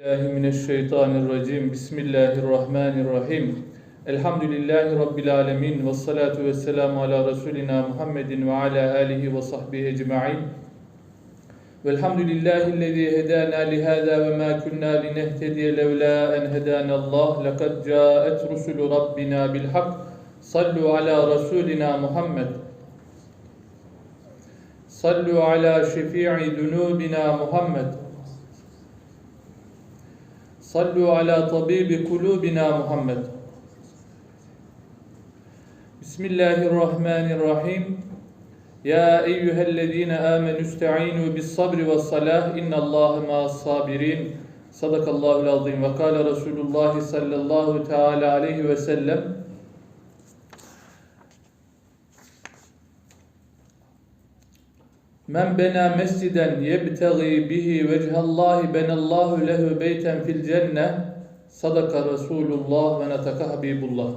الله من الشيطان الرجيم. بسم الله الرحمن الرحيم. الحمد لله رب العالمين والصلاة والسلام على رسولنا محمد وعلى آله وصحبه أجمعين. والحمد لله الذي هدانا لهذا وما كنا لنهتدي لولا أن هدانا الله. لقد جاءت رسل ربنا بالحق. صلوا على رسولنا محمد. صلوا على شفيع ذنوبنا محمد. Sallu ala tabibi kulubina Muhammed. Bismillahirrahmanirrahim. Ya eyyühellezine amenü iste'inu bis sabri ve salah innallâhe ma'as sabirin. Sadakallahul azim. Ve kâle Resulullah sallallahu teâlâ aleyhi ve sellem. Men bena mesciden yebtagi bihi vechallahi benallahu lehu beyten fil cenne sadaka Resulullah ve netaka Habibullah.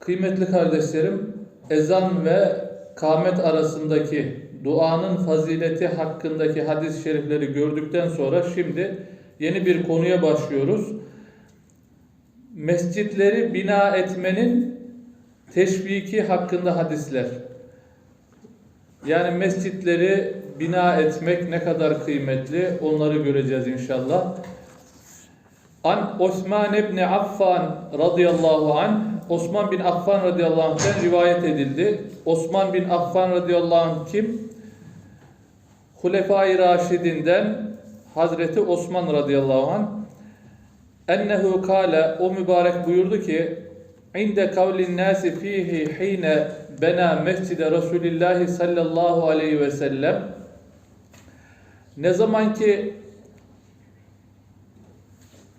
Kıymetli kardeşlerim, ezan ve kâmet arasındaki duanın fazileti hakkındaki hadis-i şerifleri gördükten sonra şimdi yeni bir konuya başlıyoruz. Mescitleri bina etmenin teşviki hakkında hadisler. Yani mescitleri bina etmek ne kadar kıymetli onları göreceğiz inşallah. An Osman ibn Affan radıyallahu an Osman bin Affan radıyallahu anh'ten rivayet edildi. Osman bin Affan radıyallahu anh kim? Hulefai Raşidinden Hazreti Osman radıyallahu anh ennehu kâle o mübarek buyurdu ki inde kavlin nasi fihi hine bena mescide Resulillahi sallallahu aleyhi ve sellem ne zaman ki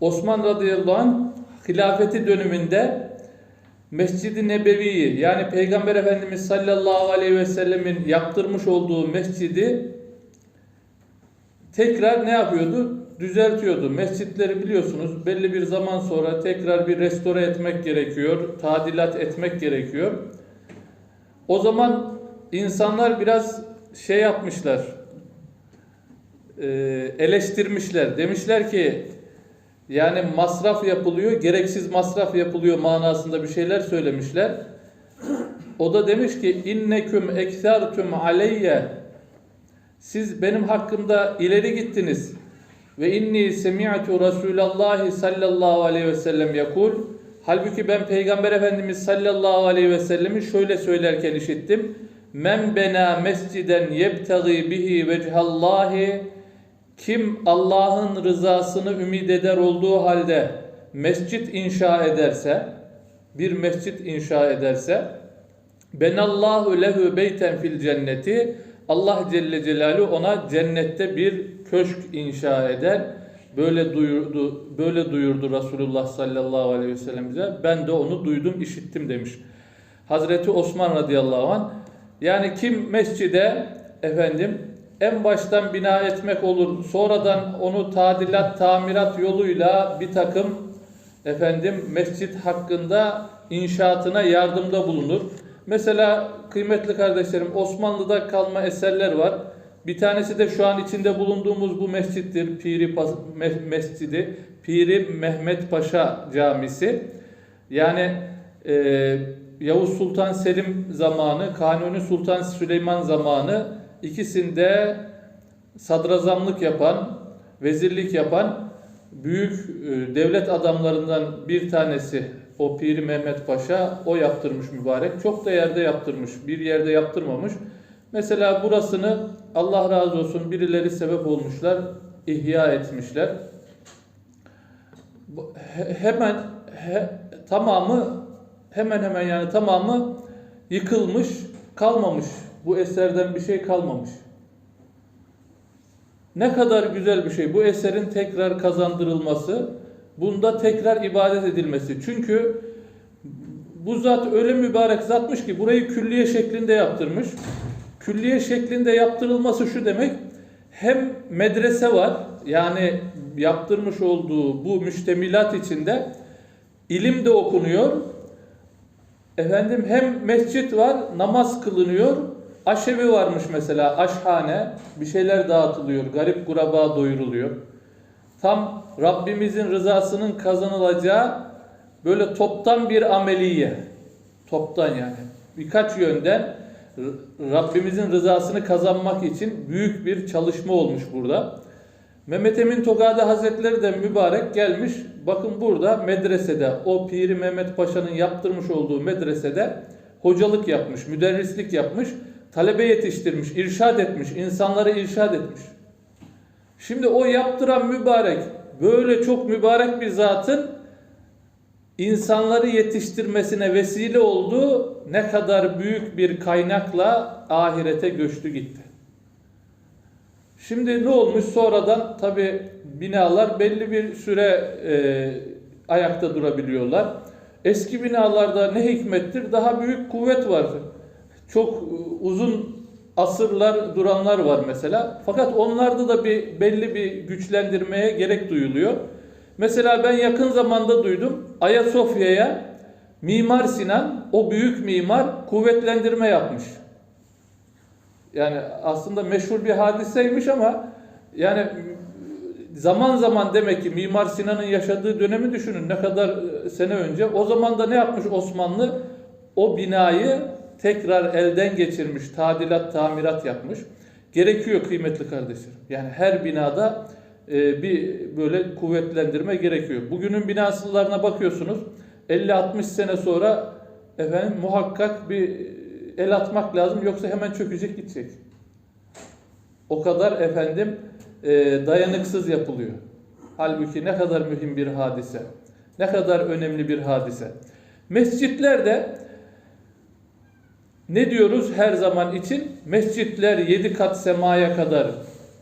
Osman radıyallahu anh hilafeti döneminde Mescid-i Nebevi'yi yani Peygamber Efendimiz sallallahu aleyhi ve sellemin yaptırmış olduğu mescidi tekrar ne yapıyordu? Düzeltiyordu. Mescitleri biliyorsunuz belli bir zaman sonra tekrar bir restore etmek gerekiyor, tadilat etmek gerekiyor. O zaman insanlar biraz şey yapmışlar, e, eleştirmişler. Demişler ki yani masraf yapılıyor, gereksiz masraf yapılıyor manasında bir şeyler söylemişler. O da demiş ki inneküm eksertum aleyye siz benim hakkımda ileri gittiniz. Ve inni semi'tu Resulallah sallallahu aleyhi ve sellem yakul Halbuki ben Peygamber Efendimiz sallallahu aleyhi ve sellemi şöyle söylerken işittim. Men bena mesciden yebtagi bihi vechallahi kim Allah'ın rızasını ümit eder olduğu halde mescit inşa ederse bir mescit inşa ederse benallahu lehu beyten fil cenneti Allah Celle Celaluhu ona cennette bir köşk inşa eder. Böyle duyurdu, böyle duyurdu Resulullah sallallahu aleyhi ve sellem bize. Ben de onu duydum, işittim demiş. Hazreti Osman radıyallahu anh. Yani kim mescide efendim en baştan bina etmek olur, sonradan onu tadilat, tamirat yoluyla bir takım efendim mescit hakkında inşaatına yardımda bulunur. Mesela kıymetli kardeşlerim Osmanlı'da kalma eserler var. Bir tanesi de şu an içinde bulunduğumuz bu mescittir. Piri Mescidi, Piri Mehmet Paşa Camisi. Yani e, Yavuz Sultan Selim zamanı, Kanuni Sultan Süleyman zamanı ikisinde sadrazamlık yapan, vezirlik yapan büyük e, devlet adamlarından bir tanesi o Piri Mehmet Paşa o yaptırmış mübarek. Çok da yerde yaptırmış. Bir yerde yaptırmamış. Mesela burasını Allah razı olsun birileri sebep olmuşlar, ihya etmişler. Hemen he, tamamı hemen hemen yani tamamı yıkılmış, kalmamış. Bu eserden bir şey kalmamış. Ne kadar güzel bir şey. Bu eserin tekrar kazandırılması, bunda tekrar ibadet edilmesi. Çünkü bu zat öyle mübarek zatmış ki burayı külliye şeklinde yaptırmış. Külliye şeklinde yaptırılması şu demek. Hem medrese var. Yani yaptırmış olduğu bu müştemilat içinde ilim de okunuyor. Efendim hem mescit var, namaz kılınıyor. Aşevi varmış mesela, aşhane, bir şeyler dağıtılıyor, garip kuraba doyuruluyor. tam Rabbimizin rızasının kazanılacağı böyle toptan bir ameliye. Toptan yani. Birkaç yönden Rabbimizin rızasını kazanmak için büyük bir çalışma olmuş burada. Mehmet Emin Togade Hazretleri de mübarek gelmiş. Bakın burada medresede o Piri Mehmet Paşa'nın yaptırmış olduğu medresede hocalık yapmış, müderrislik yapmış, talebe yetiştirmiş, irşad etmiş, insanları irşad etmiş. Şimdi o yaptıran mübarek, böyle çok mübarek bir zatın insanları yetiştirmesine vesile olduğu ne kadar büyük bir kaynakla ahirete göçtü gitti. Şimdi ne olmuş sonradan tabi binalar belli bir süre e, ayakta durabiliyorlar. Eski binalarda ne hikmettir daha büyük kuvvet var. Çok e, uzun asırlar duranlar var mesela. Fakat onlarda da bir belli bir güçlendirmeye gerek duyuluyor. Mesela ben yakın zamanda duydum Ayasofya'ya Mimar Sinan o büyük mimar kuvvetlendirme yapmış. Yani aslında meşhur bir hadiseymiş ama yani zaman zaman demek ki Mimar Sinan'ın yaşadığı dönemi düşünün ne kadar e, sene önce. O zaman da ne yapmış Osmanlı? O binayı tekrar elden geçirmiş, tadilat, tamirat yapmış. Gerekiyor kıymetli kardeşlerim. Yani her binada bir böyle kuvvetlendirme gerekiyor. Bugünün binalarına bakıyorsunuz. 50-60 sene sonra efendim muhakkak bir el atmak lazım yoksa hemen çökecek gidecek. O kadar efendim e, dayanıksız yapılıyor. Halbuki ne kadar mühim bir hadise. Ne kadar önemli bir hadise. Mescitlerde ne diyoruz her zaman için? Mescitler yedi kat semaya kadar,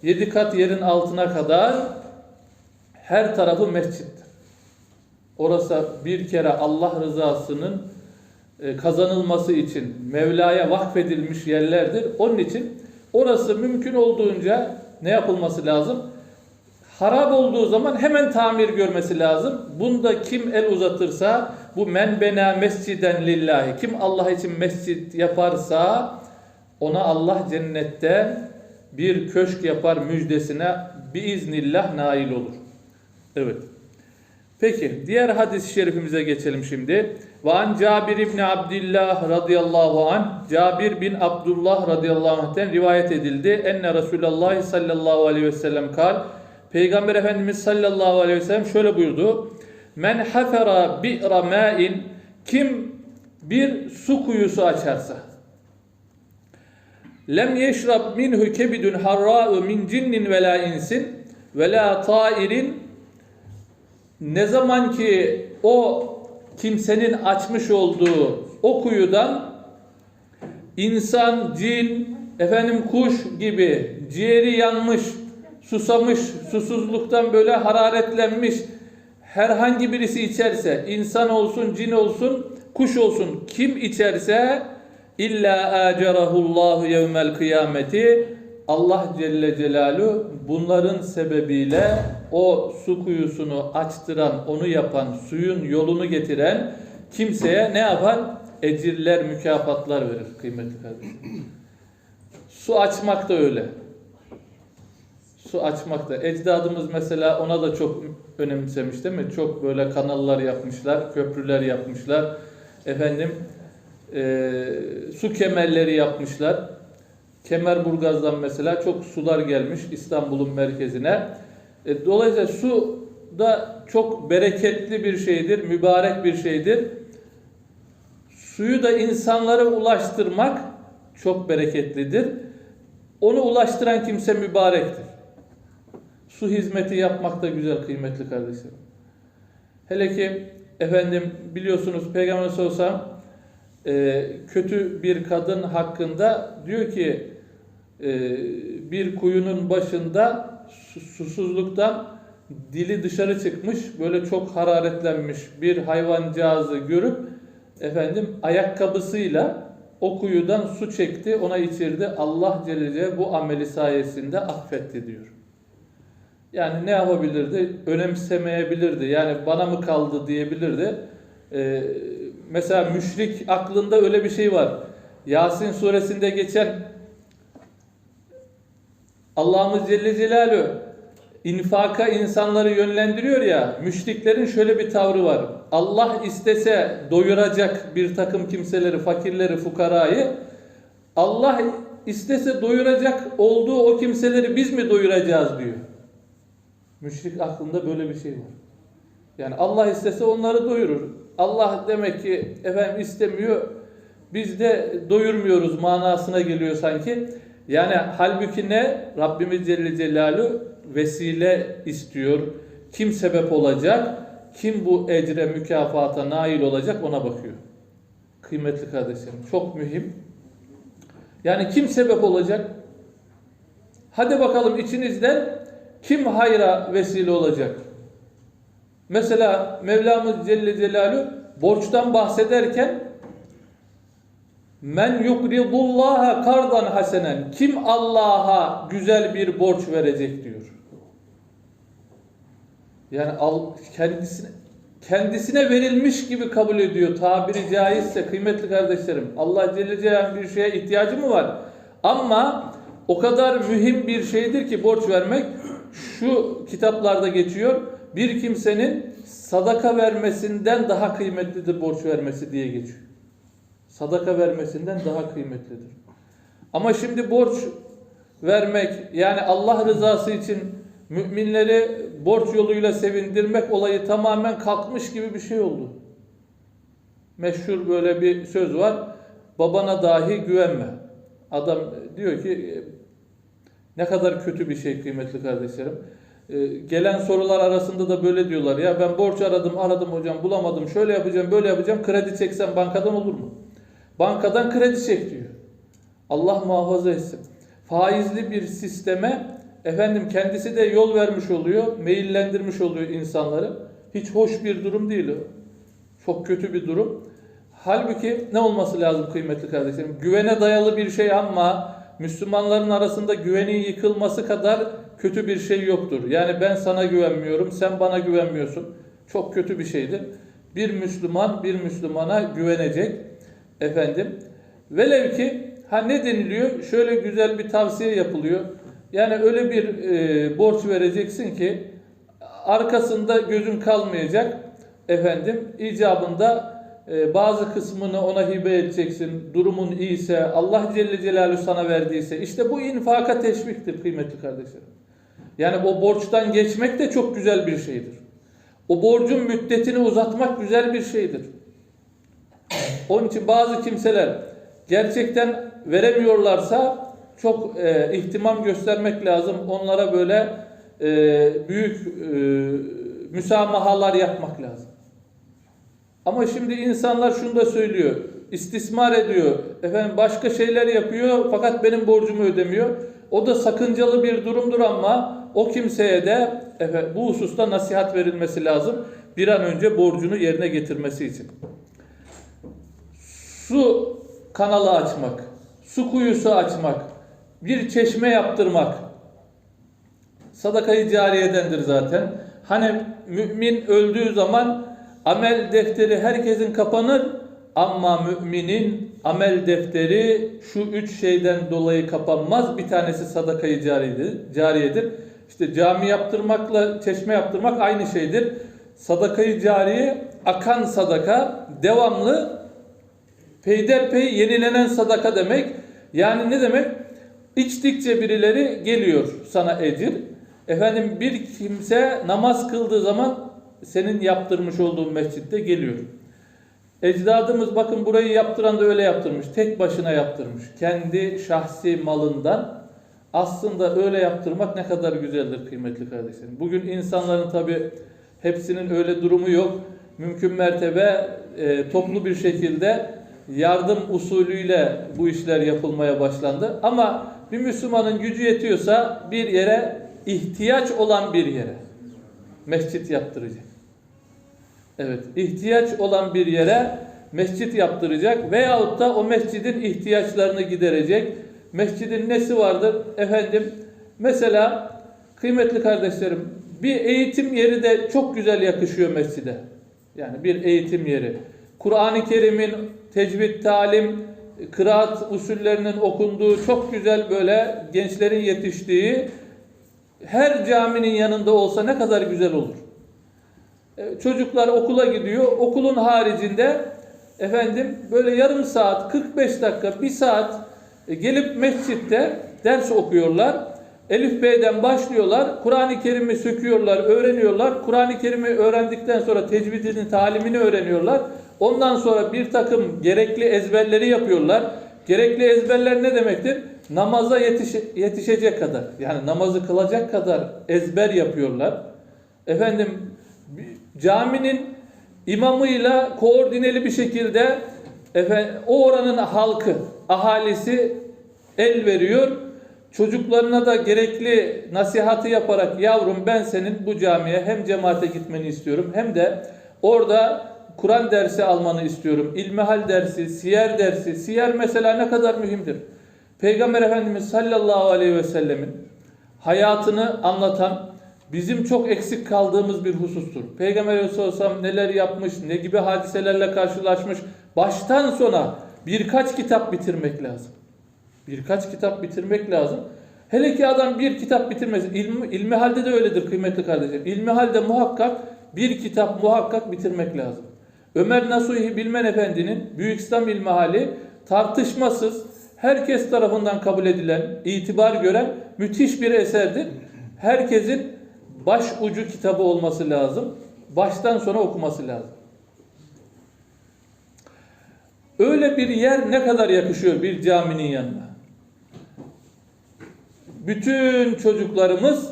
yedi kat yerin altına kadar her tarafı mescittir. Orası bir kere Allah rızasının e, kazanılması için Mevla'ya vakfedilmiş yerlerdir. Onun için orası mümkün olduğunca ne yapılması lazım? Harap olduğu zaman hemen tamir görmesi lazım. Bunda kim el uzatırsa bu men bena mesciden lillahi kim Allah için mescit yaparsa ona Allah cennetten bir köşk yapar müjdesine biiznillah nail olur. Evet. Peki diğer hadis-i şerifimize geçelim şimdi. Ve an Cabir İbni Abdillah radıyallahu anh Cabir bin Abdullah radıyallahu anh'ten rivayet edildi. Enne Resulullah sallallahu aleyhi ve sellem kal. Peygamber Efendimiz sallallahu aleyhi ve sellem şöyle buyurdu. Men hafera bi'ra ma'in kim bir su kuyusu açarsa lem yeşrab minhu kebidun harra'u min cinnin ve la insin ve la ta'irin ne zaman ki o kimsenin açmış olduğu o kuyudan insan, cin, efendim kuş gibi ciğeri yanmış, susamış, susuzluktan böyle hararetlenmiş herhangi birisi içerse, insan olsun, cin olsun, kuş olsun kim içerse illa acerahullahu yevmel kıyameti Allah Celle Celaluhu bunların sebebiyle o su kuyusunu açtıran, onu yapan, suyun yolunu getiren kimseye ne yapar? Ecirler, mükafatlar verir kıymetli kardeşim. Su açmak da öyle. Su açmak da. Ecdadımız mesela ona da çok önemsemiş değil mi? Çok böyle kanallar yapmışlar, köprüler yapmışlar. Efendim e, su kemerleri yapmışlar. Kemerburgaz'dan mesela çok sular gelmiş İstanbul'un merkezine. E, dolayısıyla su da çok bereketli bir şeydir, mübarek bir şeydir. Suyu da insanlara ulaştırmak çok bereketlidir. Onu ulaştıran kimse mübarektir. Su hizmeti yapmak da güzel kıymetli kardeşlerim. Hele ki efendim biliyorsunuz Peygamber sallallahu e, kötü bir kadın hakkında diyor ki e, bir kuyunun başında susuzluktan dili dışarı çıkmış böyle çok hararetlenmiş bir hayvancağızı görüp efendim ayakkabısıyla o kuyudan su çekti ona içirdi Allah Celle Celaluhu bu ameli sayesinde affetti diyor. Yani ne yapabilirdi? Önemsemeyebilirdi. Yani bana mı kaldı diyebilirdi. Ee, mesela müşrik aklında öyle bir şey var. Yasin suresinde geçen Allah'ımız Celle Celaluhu infaka insanları yönlendiriyor ya, müşriklerin şöyle bir tavrı var. Allah istese doyuracak bir takım kimseleri, fakirleri, fukarayı, Allah istese doyuracak olduğu o kimseleri biz mi doyuracağız diyor. Müşrik aklında böyle bir şey var. Yani Allah istese onları doyurur. Allah demek ki efendim istemiyor, biz de doyurmuyoruz manasına geliyor sanki. Yani halbuki ne? Rabbimiz Celle Celaluhu vesile istiyor. Kim sebep olacak? Kim bu ecre mükafata nail olacak ona bakıyor. Kıymetli kardeşlerim çok mühim. Yani kim sebep olacak? Hadi bakalım içinizden kim hayra vesile olacak? Mesela Mevlamız Celle Celaluhu borçtan bahsederken Men yukridullaha kardan hasenen. Kim Allah'a güzel bir borç verecek diyor. Yani kendisine kendisine verilmiş gibi kabul ediyor. Tabiri caizse kıymetli kardeşlerim. Allah Celle Celaluhu'nun bir şeye ihtiyacı mı var? Ama o kadar mühim bir şeydir ki borç vermek. Şu kitaplarda geçiyor. Bir kimsenin sadaka vermesinden daha kıymetlidir borç vermesi diye geçiyor sadaka vermesinden daha kıymetlidir. Ama şimdi borç vermek yani Allah rızası için müminleri borç yoluyla sevindirmek olayı tamamen kalkmış gibi bir şey oldu. Meşhur böyle bir söz var. Babana dahi güvenme. Adam diyor ki ne kadar kötü bir şey kıymetli kardeşlerim. Ee, gelen sorular arasında da böyle diyorlar. Ya ben borç aradım, aradım hocam, bulamadım. Şöyle yapacağım, böyle yapacağım. Kredi çeksem bankadan olur mu? Bankadan kredi çek diyor. Allah muhafaza etsin. Faizli bir sisteme efendim kendisi de yol vermiş oluyor, meyillendirmiş oluyor insanları. Hiç hoş bir durum değil o. Çok kötü bir durum. Halbuki ne olması lazım kıymetli kardeşlerim? Güvene dayalı bir şey ama Müslümanların arasında güvenin yıkılması kadar kötü bir şey yoktur. Yani ben sana güvenmiyorum, sen bana güvenmiyorsun. Çok kötü bir şeydir. Bir Müslüman bir Müslümana güvenecek. Efendim, velev ki ha ne deniliyor? Şöyle güzel bir tavsiye yapılıyor. Yani öyle bir e, borç vereceksin ki arkasında gözün kalmayacak. Efendim, icabında e, bazı kısmını ona hibe edeceksin. Durumun iyiyse, Allah Celle Celaluhu sana verdiyse. işte bu infaka teşviktir kıymetli kardeşlerim. Yani o borçtan geçmek de çok güzel bir şeydir. O borcun müddetini uzatmak güzel bir şeydir. Onun için bazı kimseler gerçekten veremiyorlarsa çok e, ihtimam göstermek lazım. Onlara böyle e, büyük e, müsamahalar yapmak lazım. Ama şimdi insanlar şunu da söylüyor. İstismar ediyor. Efendim başka şeyler yapıyor fakat benim borcumu ödemiyor. O da sakıncalı bir durumdur ama o kimseye de efendim, bu hususta nasihat verilmesi lazım. Bir an önce borcunu yerine getirmesi için su kanalı açmak, su kuyusu açmak, bir çeşme yaptırmak sadakayı cariyedendir zaten. Hani mümin öldüğü zaman amel defteri herkesin kapanır ama müminin amel defteri şu üç şeyden dolayı kapanmaz. Bir tanesi sadakayı cariyedir. İşte cami yaptırmakla çeşme yaptırmak aynı şeydir. Sadakayı cariye akan sadaka devamlı Peyderpey yenilenen sadaka demek. Yani ne demek? İçtikçe birileri geliyor sana ecir. Efendim bir kimse namaz kıldığı zaman senin yaptırmış olduğun mescitte geliyor. Ecdadımız bakın burayı yaptıran da öyle yaptırmış. Tek başına yaptırmış. Kendi şahsi malından. Aslında öyle yaptırmak ne kadar güzeldir kıymetli kardeşlerim. Bugün insanların tabi hepsinin öyle durumu yok. Mümkün mertebe e, toplu bir şekilde yardım usulüyle bu işler yapılmaya başlandı. Ama bir Müslümanın gücü yetiyorsa bir yere ihtiyaç olan bir yere mescit yaptıracak. Evet, ihtiyaç olan bir yere mescit yaptıracak veyahut da o mescidin ihtiyaçlarını giderecek. Mescidin nesi vardır? Efendim, mesela kıymetli kardeşlerim, bir eğitim yeri de çok güzel yakışıyor mescide. Yani bir eğitim yeri. Kur'an-ı Kerim'in tecvid, talim, kıraat usullerinin okunduğu çok güzel böyle gençlerin yetiştiği her caminin yanında olsa ne kadar güzel olur. E, Çocuklar okula gidiyor. Okulun haricinde efendim böyle yarım saat, 45 dakika, bir saat e, gelip mescitte ders okuyorlar. Elif Bey'den başlıyorlar. Kur'an-ı Kerim'i söküyorlar, öğreniyorlar. Kur'an-ı Kerim'i öğrendikten sonra tecvidinin talimini öğreniyorlar. Ondan sonra bir takım gerekli ezberleri yapıyorlar. Gerekli ezberler ne demektir? Namaza yetiş- yetişecek kadar, yani namazı kılacak kadar ezber yapıyorlar. Efendim caminin imamıyla koordineli bir şekilde efendim, o oranın halkı, ahalisi el veriyor. Çocuklarına da gerekli nasihatı yaparak yavrum ben senin bu camiye hem cemaate gitmeni istiyorum hem de orada Kur'an dersi almanı istiyorum. İlmihal dersi, siyer dersi. Siyer mesela ne kadar mühimdir. Peygamber Efendimiz sallallahu aleyhi ve sellemin hayatını anlatan bizim çok eksik kaldığımız bir husustur. Peygamber Aleyhisselam neler yapmış, ne gibi hadiselerle karşılaşmış. Baştan sona birkaç kitap bitirmek lazım. Birkaç kitap bitirmek lazım. Hele ki adam bir kitap bitirmez. İlmi, ilmi halde de öyledir kıymetli kardeşim. İlmi halde muhakkak bir kitap muhakkak bitirmek lazım. Ömer Nasuhi Bilmen Efendi'nin Büyük İslam İlmi Hali tartışmasız herkes tarafından kabul edilen, itibar gören müthiş bir eserdir. Herkesin baş ucu kitabı olması lazım. Baştan sona okuması lazım. Öyle bir yer ne kadar yakışıyor bir caminin yanına. Bütün çocuklarımız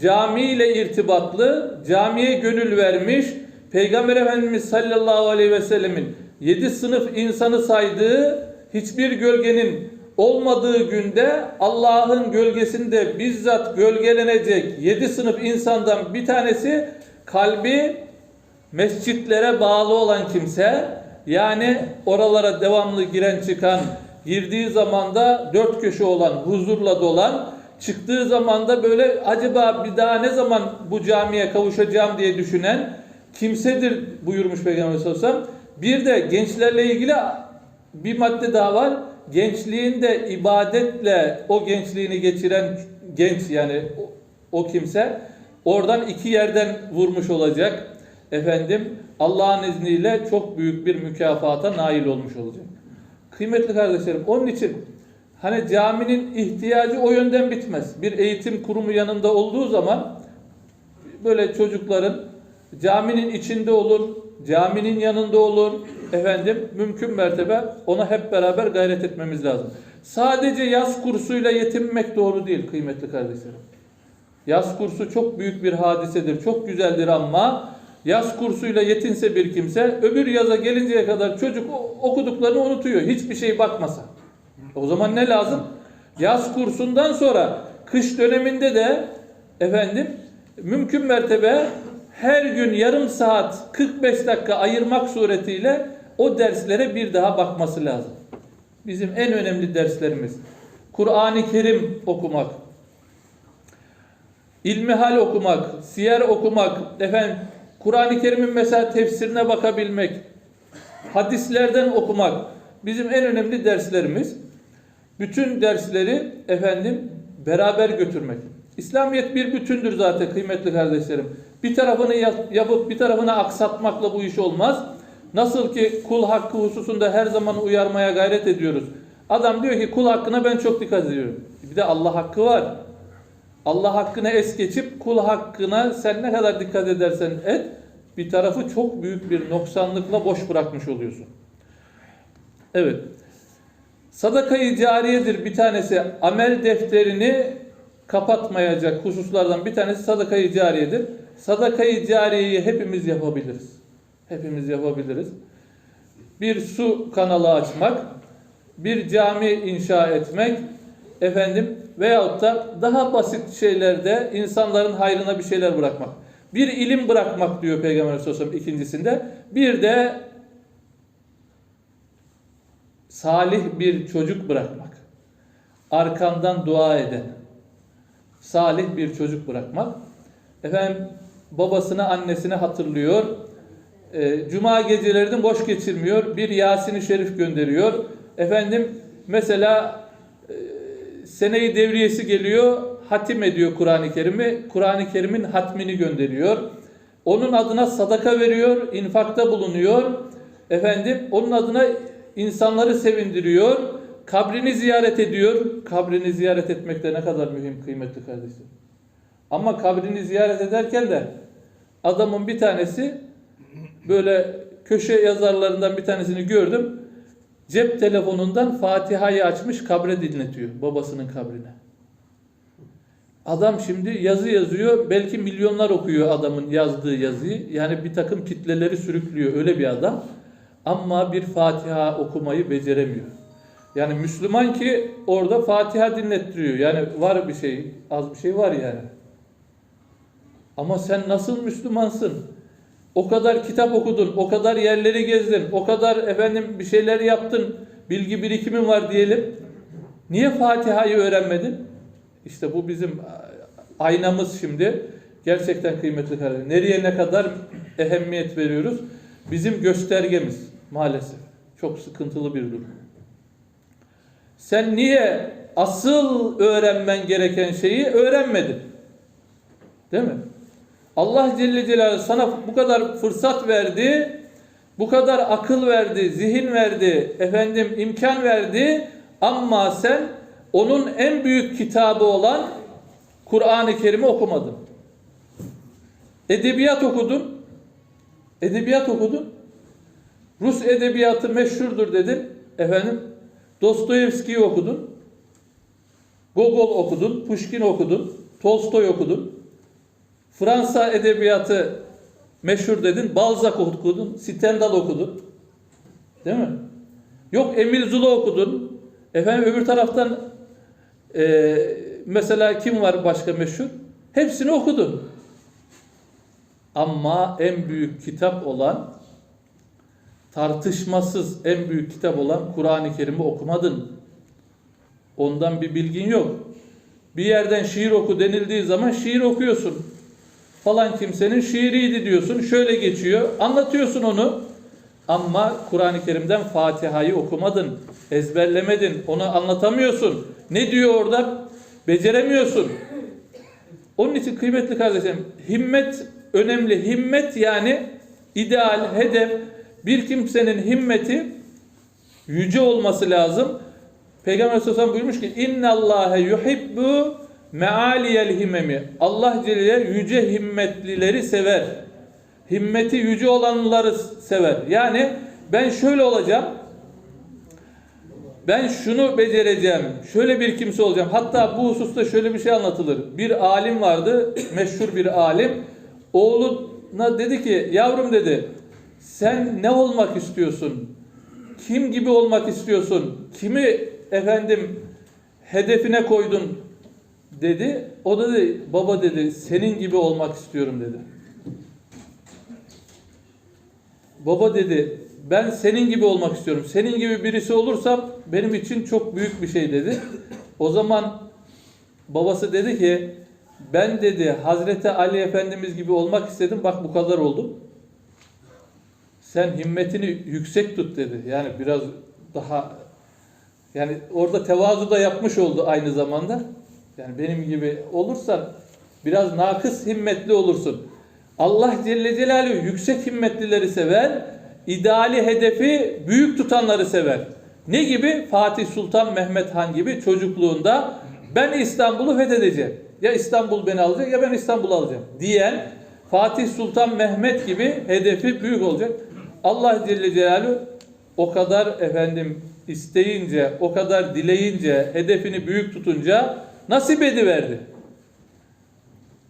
camiyle irtibatlı, camiye gönül vermiş, Peygamber Efendimiz sallallahu aleyhi ve sellemin yedi sınıf insanı saydığı hiçbir gölgenin olmadığı günde Allah'ın gölgesinde bizzat gölgelenecek yedi sınıf insandan bir tanesi kalbi mescitlere bağlı olan kimse yani oralara devamlı giren çıkan girdiği zamanda dört köşe olan huzurla dolan çıktığı zamanda böyle acaba bir daha ne zaman bu camiye kavuşacağım diye düşünen kimsedir buyurmuş Peygamber sallallahu. Bir de gençlerle ilgili bir madde daha var. Gençliğinde ibadetle o gençliğini geçiren genç yani o, o kimse oradan iki yerden vurmuş olacak. Efendim Allah'ın izniyle çok büyük bir mükafata nail olmuş olacak. Kıymetli kardeşlerim onun için hani caminin ihtiyacı o yönden bitmez. Bir eğitim kurumu yanında olduğu zaman böyle çocukların caminin içinde olur, caminin yanında olur. Efendim mümkün mertebe ona hep beraber gayret etmemiz lazım. Sadece yaz kursuyla yetinmek doğru değil kıymetli kardeşlerim. Yaz kursu çok büyük bir hadisedir, çok güzeldir ama yaz kursuyla yetinse bir kimse öbür yaza gelinceye kadar çocuk okuduklarını unutuyor. Hiçbir şey bakmasa. O zaman ne lazım? Yaz kursundan sonra kış döneminde de efendim mümkün mertebe her gün yarım saat 45 dakika ayırmak suretiyle o derslere bir daha bakması lazım. Bizim en önemli derslerimiz Kur'an-ı Kerim okumak, ilmihal okumak, siyer okumak, efendim Kur'an-ı Kerim'in mesela tefsirine bakabilmek, hadislerden okumak bizim en önemli derslerimiz. Bütün dersleri efendim beraber götürmek. İslamiyet bir bütündür zaten kıymetli kardeşlerim. Bir tarafını yap- yapıp bir tarafını aksatmakla bu iş olmaz. Nasıl ki kul hakkı hususunda her zaman uyarmaya gayret ediyoruz. Adam diyor ki kul hakkına ben çok dikkat ediyorum. Bir de Allah hakkı var. Allah hakkına es geçip kul hakkına sen ne kadar dikkat edersen et bir tarafı çok büyük bir noksanlıkla boş bırakmış oluyorsun. Evet. Sadakayı cariyedir bir tanesi. Amel defterini kapatmayacak hususlardan bir tanesi sadakayı cariyedir. Sadakayı cariyeyi hepimiz yapabiliriz. Hepimiz yapabiliriz. Bir su kanalı açmak, bir cami inşa etmek, efendim veyahut da daha basit şeylerde insanların hayrına bir şeyler bırakmak. Bir ilim bırakmak diyor Peygamber Aleyhisselam ikincisinde. Bir de salih bir çocuk bırakmak. Arkandan dua eden. Salih bir çocuk bırakmak. Efendim babasını annesini hatırlıyor. Ee, Cuma gecelerini boş geçirmiyor. Bir Yasin-i Şerif gönderiyor. Efendim mesela seneyi devriyesi geliyor. hatim ediyor Kur'an-ı Kerim'i. Kur'an-ı Kerim'in hatmini gönderiyor. Onun adına sadaka veriyor, infakta bulunuyor. Efendim, onun adına insanları sevindiriyor. Kabrini ziyaret ediyor. Kabrini ziyaret etmek de ne kadar mühim, kıymetli kardeşim. Ama kabrini ziyaret ederken de adamın bir tanesi böyle köşe yazarlarından bir tanesini gördüm. Cep telefonundan Fatiha'yı açmış kabre dinletiyor babasının kabrine. Adam şimdi yazı yazıyor. Belki milyonlar okuyor adamın yazdığı yazıyı. Yani bir takım kitleleri sürüklüyor öyle bir adam. Ama bir Fatiha okumayı beceremiyor. Yani Müslüman ki orada Fatiha dinlettiriyor. Yani var bir şey, az bir şey var yani. Ama sen nasıl Müslümansın? O kadar kitap okudun, o kadar yerleri gezdin, o kadar efendim bir şeyler yaptın, bilgi birikimin var diyelim. Niye Fatiha'yı öğrenmedin? İşte bu bizim aynamız şimdi. Gerçekten kıymetli kardeşim. Nereye ne kadar ehemmiyet veriyoruz? Bizim göstergemiz maalesef. Çok sıkıntılı bir durum. Sen niye asıl öğrenmen gereken şeyi öğrenmedin? Değil mi? Allah Celle Celaluhu sana bu kadar fırsat verdi, bu kadar akıl verdi, zihin verdi, efendim imkan verdi ama sen onun en büyük kitabı olan Kur'an-ı Kerim'i okumadın. Edebiyat okudun. Edebiyat okudun. Rus edebiyatı meşhurdur dedin. Efendim Dostoyevski'yi okudun. Gogol okudun, Pushkin okudun, Tolstoy okudun. Fransa edebiyatı meşhur dedin. Balzac okudun, Stendhal okudun. Değil mi? Yok Emil Zola okudun. Efendim öbür taraftan e, mesela kim var başka meşhur? Hepsini okudun. Ama en büyük kitap olan tartışmasız en büyük kitap olan Kur'an-ı Kerim'i okumadın. Ondan bir bilgin yok. Bir yerden şiir oku denildiği zaman şiir okuyorsun. Falan kimsenin şiiriydi diyorsun. Şöyle geçiyor. Anlatıyorsun onu. Ama Kur'an-ı Kerim'den Fatiha'yı okumadın. Ezberlemedin. Onu anlatamıyorsun. Ne diyor orada? Beceremiyorsun. Onun için kıymetli kardeşim himmet önemli. Himmet yani ideal, hedef. Bir kimsenin himmeti yüce olması lazım. Peygamber sallallahu aleyhi ve sellem buyurmuş ki inna Allahe yuhibbu mealiyel himemi. Allah Celle yüce himmetlileri sever. Himmeti yüce olanları sever. Yani ben şöyle olacağım. Ben şunu becereceğim. Şöyle bir kimse olacağım. Hatta bu hususta şöyle bir şey anlatılır. Bir alim vardı, meşhur bir alim. Oğluna dedi ki, yavrum dedi, sen ne olmak istiyorsun? Kim gibi olmak istiyorsun? Kimi efendim hedefine koydun dedi. O da dedi, baba dedi, senin gibi olmak istiyorum dedi. Baba dedi, ben senin gibi olmak istiyorum. Senin gibi birisi olursam benim için çok büyük bir şey dedi. O zaman babası dedi ki, ben dedi Hazreti Ali Efendimiz gibi olmak istedim. Bak bu kadar oldum. Sen himmetini yüksek tut dedi. Yani biraz daha yani orada tevazu da yapmış oldu aynı zamanda. Yani benim gibi olursan biraz nakıs himmetli olursun. Allah Celle Celaluhu yüksek himmetlileri sever, ideali hedefi büyük tutanları sever. Ne gibi? Fatih Sultan Mehmet Han gibi çocukluğunda ben İstanbul'u fethedeceğim. Ya İstanbul beni alacak ya ben İstanbul'u alacağım diyen Fatih Sultan Mehmet gibi hedefi büyük olacak. Allah Celle Celaluhu o kadar efendim isteyince, o kadar dileyince, hedefini büyük tutunca nasip ediverdi.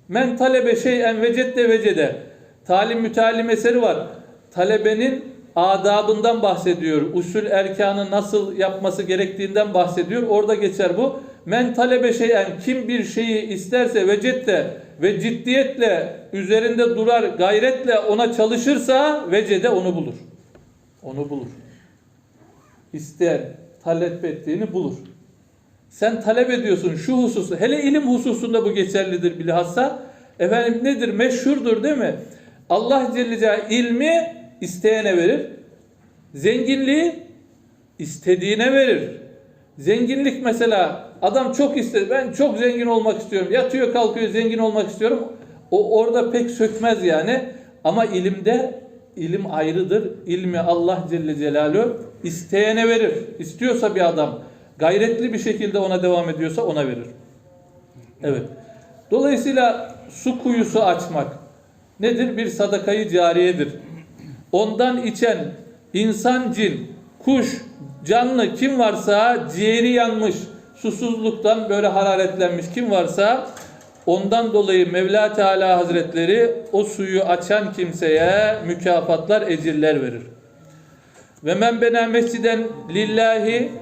Men talebe şeyen vecette vecede. Talim mütalim eseri var. Talebenin adabından bahsediyor. Usul erkanı nasıl yapması gerektiğinden bahsediyor. Orada geçer bu. Men talebe şeyen kim bir şeyi isterse vecette ve ciddiyetle üzerinde durar, gayretle ona çalışırsa vecede onu bulur. Onu bulur. İsteyen, talep ettiğini bulur. Sen talep ediyorsun şu hususu. Hele ilim hususunda bu geçerlidir bilhassa. Efendim nedir? Meşhurdur değil mi? Allah Celle Celaluhu ilmi isteyene verir. Zenginliği istediğine verir. Zenginlik mesela adam çok ister ben çok zengin olmak istiyorum. Yatıyor kalkıyor zengin olmak istiyorum. O orada pek sökmez yani. Ama ilimde ilim ayrıdır. İlmi Allah Celle Celaluhu isteyene verir. İstiyorsa bir adam gayretli bir şekilde ona devam ediyorsa ona verir. Evet. Dolayısıyla su kuyusu açmak nedir? Bir sadakayı cariyedir. Ondan içen insan, cin, kuş, canlı kim varsa ciğeri yanmış, susuzluktan böyle hararetlenmiş kim varsa ondan dolayı Mevla Teala Hazretleri o suyu açan kimseye mükafatlar, ecirler verir. Ve men bena mesciden lillahi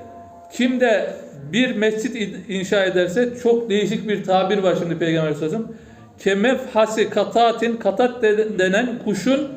kim de bir mescit inşa ederse çok değişik bir tabir var şimdi Peygamber Aleyhisselam. Kemef hasi katatin katat de- denen kuşun